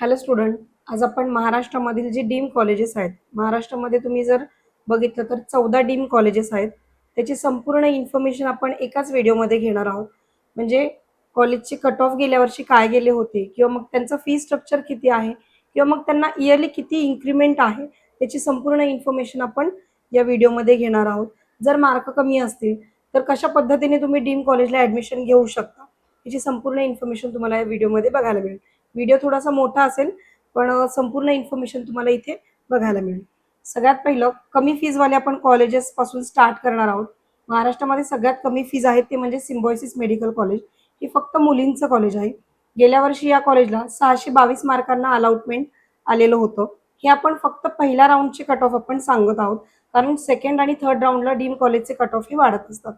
Hello student आज आपण महाराष्ट्रामधील जे डीम कॉलेजेस आहेत महाराष्ट्रामध्ये तुम्ही जर बघितलं तर चौदा डीम कॉलेजेस आहेत. त्याची संपूर्ण इन्फॉर्मेशन आपण एकाच व्हिडिओमध्ये घेणार आहोत. म्हणजे कॉलेजचे कट ऑफ गेल्या वर्षी काय गेले होते किंवा मग त्यांचं फी स्ट्रक्चर किती आहे किंवा मग त्यांना इयरली किती इन्क्रीमेंट आहे त्याची संपूर्ण इन्फॉर्मेशन आपण या व्हिडिओमध्ये घेणार आहोत. जर मार्क कमी असतील तर कशा पद्धतीने तुम्ही डीम कॉलेजला ॲडमिशन घेऊ शकता याची संपूर्ण इन्फॉर्मेशन तुम्हाला या व्हिडिओमध्ये बघायला मिळेल. व्हिडिओ थोडासा मोठा असेल पण संपूर्ण इन्फॉर्मेशन तुम्हाला इथे बघायला मिळेल. सगळ्यात पहिलं कमी फीजवाले आपण कॉलेजेस पासून स्टार्ट करणार आहोत. महाराष्ट्रामध्ये सगळ्यात कमी फीज आहेत ते म्हणजे सिम्बॉयसिस मेडिकल कॉलेज हे फक्त मुलींचं कॉलेज आहे. गेल्या वर्षी या कॉलेजला सहाशे बावीस मार्कांना अलाउटमेंट आलेलं होतं. हे आपण फक्त पहिल्या राऊंडचे कट ऑफ आपण सांगत आहोत. कारण सेकंड आणि थर्ड राऊंडला डीम कॉलेजचे कट ऑफ हे वाढत असतात.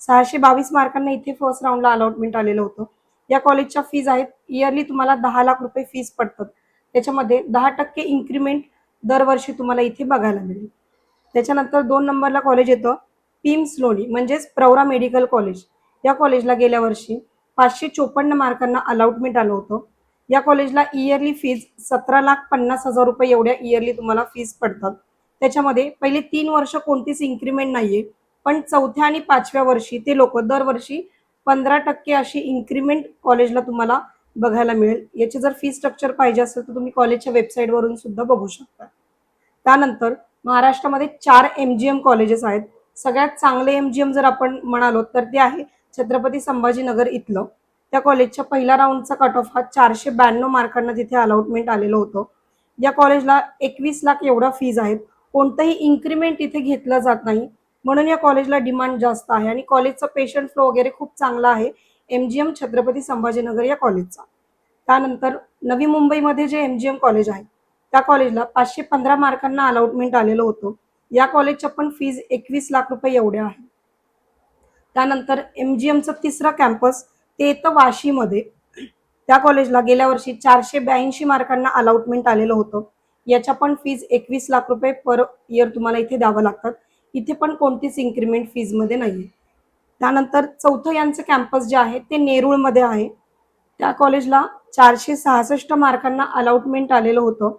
सहाशे बावीस मार्कांना इथे फर्स्ट राऊंडला अलॉटमेंट आलेलं होतं. या कॉलेजच्या फीज आहेत. इयरली तुम्हाला दहा लाख रुपये फीज पडतात. त्याच्यामध्ये दहा टक्के इन्क्रीमेंट दरवर्षी तुम्हाला इथे बघायला मिळेल. त्याच्यानंतर दोन नंबरला कॉलेज येतं. पिम्स लोणी म्हणजेच प्रवरा मेडिकल कॉलेज या कॉलेजला गेल्या वर्षी पाचशे चोपन्न मार्कांना अलॉटमेंट आलं होतं. या कॉलेजला इयरली फीज सतरा लाख पन्नास हजार रुपये एवढ्या इयरली तुम्हाला फीज पडतात. त्याच्यामध्ये पहिले तीन वर्ष कोणतीच इन्क्रीमेंट नाहीये. पण चौथ्या आणि पाचव्या वर्षी ते लोक दरवर्षी पंधरा टक्के अशी इन्क्रीमेंट कॉलेजला तुम्हाला बघायला मिळेल. याचे जर फी स्ट्रक्चर पाहिजे असेल तर तुम्ही कॉलेजच्या वेबसाईटवरून सुद्धा बघू शकता. त्यानंतर महाराष्ट्रामध्ये चार एम जी एम कॉलेजेस आहेत. सगळ्यात चांगले एम जी एम जर आपण म्हणालो तर ते आहे छत्रपती संभाजीनगर इथलं. त्या कॉलेजच्या पहिल्या राऊंडचा कट ऑफ हा चारशे ब्याण्णव मार्कांना तिथे अलॉटमेंट आलेलं होतं. या कॉलेजला एकवीस लाख एवढा फीज आहेत. कोणतंही इन्क्रीमेंट इथे घेतलं जात नाही. म्हणून या कॉलेजला डिमांड जास्त आहे आणि कॉलेजचा पेशंट फ्लो वगैरे खूप चांगला आहे. M G M Chhatrapati Sambhajinagar या कॉलेजचा. त्यानंतर नवी मुंबईमध्ये जे एम जी एम कॉलेज आहे त्या कॉलेजला पाचशे पंधरा मार्कांना अलॉटमेंट आलेलं होतं. या कॉलेजच्या पण फीज एकवीस लाख रुपये एवढ्या आहे. त्यानंतर एम जी एमचं तिसरा कॅम्पस ते येतं वाशीमध्ये. त्या कॉलेजला गेल्या वर्षी चारशे ब्याऐंशी मार्कांना अलॉटमेंट आलेलं होतं. याच्या पण फीज एकवीस लाख रुपये पर इयर तुम्हाला इथे द्यावं लागतात. इथे पण कोणतीच इन्क्रीमेंट फीजमध्ये नाही आहे त्यानंतर चौथं यांचं कॅम्पस जे आहे ते नेरूळमध्ये आहे. त्या कॉलेजला चारशे सहासष्ट मार्कांना अलाउटमेंट आलेलं होतं.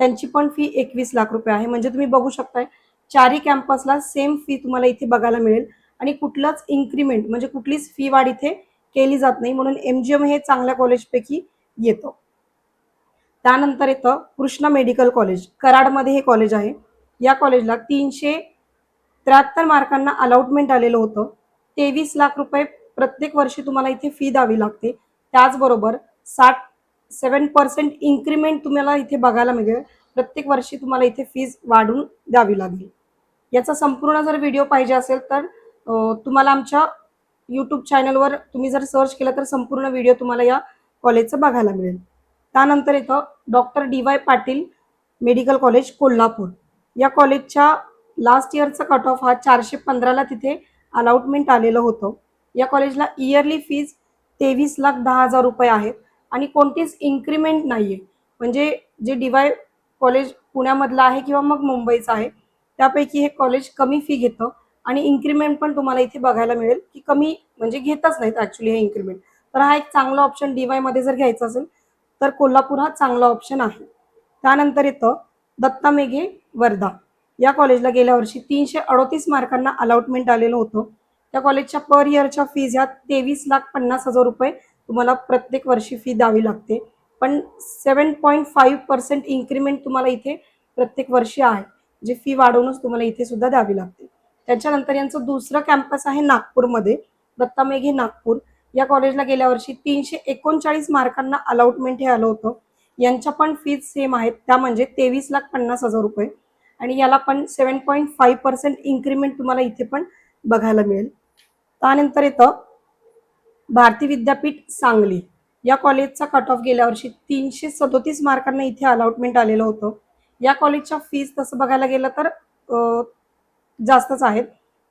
त्यांची पण फी एकवीस लाख रुपये आहे. म्हणजे तुम्ही बघू शकताय चारही कॅम्पसला सेम फी तुम्हाला इथे बघायला मिळेल. आणि कुठलंच इन्क्रीमेंट म्हणजे कुठलीच फी वाढ इथे केली जात नाही. म्हणून एम जी एम हे चांगल्या कॉलेजपैकी येतं. त्यानंतर येतं कृष्णा मेडिकल कॉलेज कराडमध्ये हे कॉलेज आहे. या कॉलेजला तीनशे त्र्याहत्तर मार्कांना अलॉटमेंट आलेलं होतं. तेवीस लाख रुपये प्रत्येक वर्षी तुम्हाला इथे फी द्यावी लागते. त्याचबरोबर साठ सेवन पर्सेंट इन्क्रीमेंट तुम्हाला इथे बघायला मिळेल. प्रत्येक वर्षी तुम्हाला इथे फीज वाढून द्यावी लागेल. याचा संपूर्ण जर व्हिडिओ पाहिजे असेल तर तुम्हाला आमच्या यूट्यूब चॅनलवर तुम्ही जर सर्च केलं तर संपूर्ण व्हिडिओ तुम्हाला या कॉलेजचं बघायला मिळेल. त्यानंतर इथं doctor D Y Patil medical college Kolhapur. या कॉलेजच्या लास्ट इयरचा कट ऑफ हा चारशे पंधराला तिथे अलाउटमेंट आलेलं होतं. या कॉलेजला इयरली फीज तेवीस लाख दहा हजार रुपये आहेत. आणि कोणतीच इन्क्रीमेंट नाही आहे म्हणजे जे डी वाय कॉलेज पुण्यामधलं आहे किंवा मग मुंबईचं आहे त्यापैकी हे कॉलेज कमी फी घेतं. आणि इन्क्रीमेंट पण तुम्हाला इथे बघायला मिळेल की कमी म्हणजे घेतच नाहीत ॲक्च्युली हे इन्क्रीमेंट तर हा एक चांगला ऑप्शन डी वायमध्ये जर घ्यायचा असेल तर कोल्हापूर हा चांगला ऑप्शन आहे. त्यानंतर येतं दत्ता मेघे वर्धा. या कॉलेजला गेल्या वर्षी तीनशे अडोतीस मार्कांना अलॉटमेंट आलेलं होतं. त्या कॉलेजच्या पर इयरच्या फीज ह्या तेवीस लाख पन्नास हजार रुपये तुम्हाला प्रत्येक वर्षी फी द्यावी लागते. पण seven point five percent increment तुम्हाला इथे प्रत्येक वर्षी आहे. जे फी वाढवूनच तुम्हाला इथे सुद्धा द्यावी लागते. त्याच्यानंतर यांचं दुसरं कॅम्पस आहे नागपूरमध्ये दत्ता मेघे नागपूर. या कॉलेजला गेल्या वर्षी तीनशे एकोणचाळीस मार्कांना अलॉटमेंट हे आलं होतं. यांच्या पण फीज सेम आहेत. त्या म्हणजे तेवीस लाख पन्नास हजार रुपये. आणि याला पण seven point five percent increment तुम्हाला इथे पण बघायला मिळेल. त्यानंतर येतं भारती विद्यापीठ सांगली. या कॉलेजचा कट ऑफ गेल्या वर्षी तीनशे सदोतीस मार्कांना इथे अलॉटमेंट आलेलं होतं. या कॉलेजच्या फीज तसं बघायला गेलं तर जास्तच आहेत.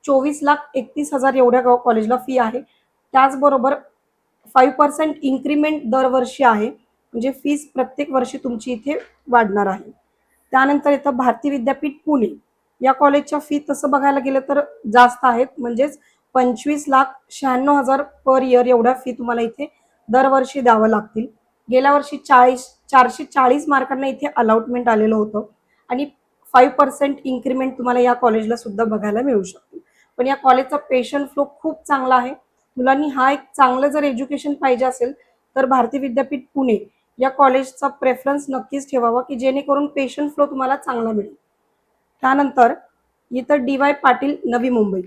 चोवीस लाख एकतीस हजार एवढ्या कॉलेजला फी आहे. त्याचबरोबर फाईव्ह पर्सेंट इन्क्रीमेंट दरवर्षी आहे. म्हणजे फीज प्रत्येक वर्षी तुमची इथे वाढणार आहे. त्यानंतर येतं भारती विद्यापीठ पुणे. या कॉलेजच्या फी तसं बघायला गेलं तर जास्त आहेत. म्हणजेच पंचवीस लाख शहाण्णव हजार पर इयर एवढ्या फी तुम्हाला इथे दरवर्षी द्यावं लागतील. गेल्या वर्षी चाळीस चारशे चाळीस मार्कांना इथे अलॉटमेंट आलेलं होतं. आणि फाईव्ह पर्सेंट इन्क्रीमेंट तुम्हाला या कॉलेजला सुद्धा बघायला मिळू शकते पण या कॉलेजचा पेशंट फ्लो खूप चांगला आहे. मुलांनी हा एक चांगलं जर एज्युकेशन पाहिजे असेल तर भारती विद्यापीठ पुणे या कॉलेजचा प्रेफरन्स नक्कीच ठेवावा की जेणेकरून पेशंट फ्लो तुम्हाला चांगला मिळेल. त्यानंतर इथं डी वाय पाटील नवी मुंबई.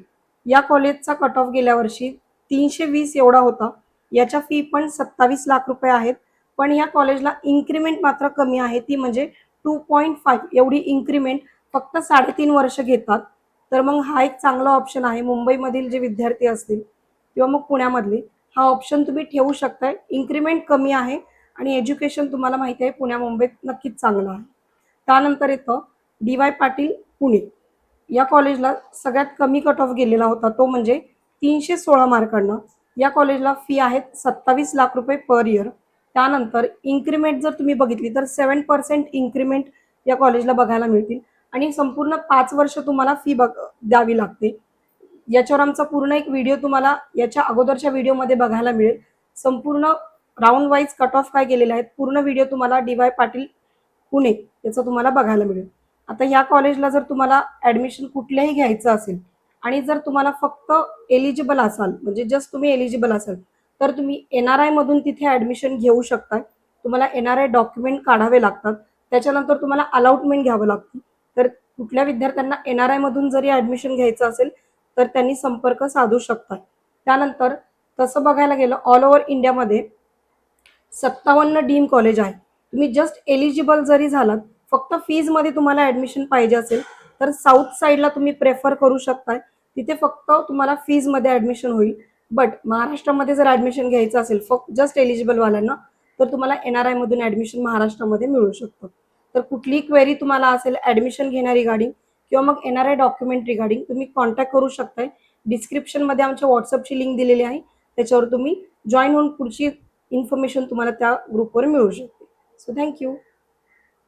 या कॉलेजचा कट ऑफ गेल्या वर्षी तीनशे वीस एवढा होता. याच्या फी पण सत्तावीस लाख रुपये आहेत. पण या कॉलेजला इन्क्रीमेंट मात्र कमी आहे. ती म्हणजे टू पॉईंट फाईव्ह एवढी इन्क्रीमेंट फक्त साडेतीन वर्ष घेतात. तर मग हा एक चांगला ऑप्शन आहे. मुंबईमधील जे विद्यार्थी असतील किंवा मग पुण्यामधले हा ऑप्शन तुम्ही ठेवू शकताय. इन्क्रीमेंट कमी आहे. आणि एज्युकेशन तुम्हाला माहिती आहे पुण्या मुंबईत नक्कीच चांगलं आहे. त्यानंतर येतं डी वाय पाटील पुणे. या कॉलेजला सगळ्यात कमी कट ऑफ गेलेला होता तो म्हणजे तीनशे सोळा मार्कांना या कॉलेजला फी आहेत सत्तावीस लाख रुपये पर इयर त्यानंतर इन्क्रीमेंट जर तुम्ही बघितली तर सेवन पर्सेंट इन्क्रीमेंट या कॉलेजला बघायला मिळतील. आणि संपूर्ण पाच वर्ष तुम्हाला फी बघ द्यावी लागते. याच्यावर आमचा पूर्ण एक व्हिडिओ तुम्हाला याच्या अगोदरच्या व्हिडिओमध्ये बघायला मिळेल. संपूर्ण राऊंड वाईज कट ऑफ काय गेलेले आहेत? पूर्ण व्हिडिओ तुम्हाला डी वाय पाटील पुणे याचा तुम्हाला बघायला मिळेल. आता या कॉलेजला जर तुम्हाला ॲडमिशन कुठल्याही घ्यायचं असेल आणि जर तुम्हाला फक्त एलिजिबल असाल म्हणजे जस्ट तुम्ही एलिजिबल असाल तर तुम्ही एन आर आयमधून तिथे ॲडमिशन घेऊ शकताय. तुम्हाला एन आर आय डॉक्युमेंट काढावे लागतात. त्याच्यानंतर तुम्हाला अलाउटमेंट घ्यावं लागतं. तर कुठल्या विद्यार्थ्यांना एन आर आयमधून जरी ॲडमिशन घ्यायचं असेल तर त्यांनी संपर्क साधू शकतात त्यानंतर तसं बघायला गेलं ऑल ओव्हर इंडियामध्ये सत्तावन्न डीम कॉलेज आहे. तुम्ही जस्ट एलिजिबल जरी झालात फक्त फीजमध्ये तुम्हाला ॲडमिशन पाहिजे असेल तर साऊथ साईडला तुम्ही प्रेफर करू शकताय. तिथे फक्त तुम्हाला फीजमध्ये ॲडमिशन होईल. बट महाराष्ट्रामध्ये जर ॲडमिशन घ्यायचं असेल फक्त जस्ट एलिजिबलवाल्यांना तर तुम्हाला एन आर आयमधून ॲडमिशन महाराष्ट्रामध्ये मिळू शकतं. तर कुठलीही क्वेरी तुम्हाला असेल ॲडमिशन घेण्या रिगार्डिंग किंवा मग N R I document regarding तुम्ही कॉन्टॅक्ट करू शकताय. डिस्क्रिप्शनमध्ये आमच्या व्हॉट्सअपची लिंक दिलेली आहे. त्याच्यावर तुम्ही जॉईन होऊन पुढची इन्फॉर्मेशन तुम्हाला त्या ग्रुपवर मिळू शकते. So thank you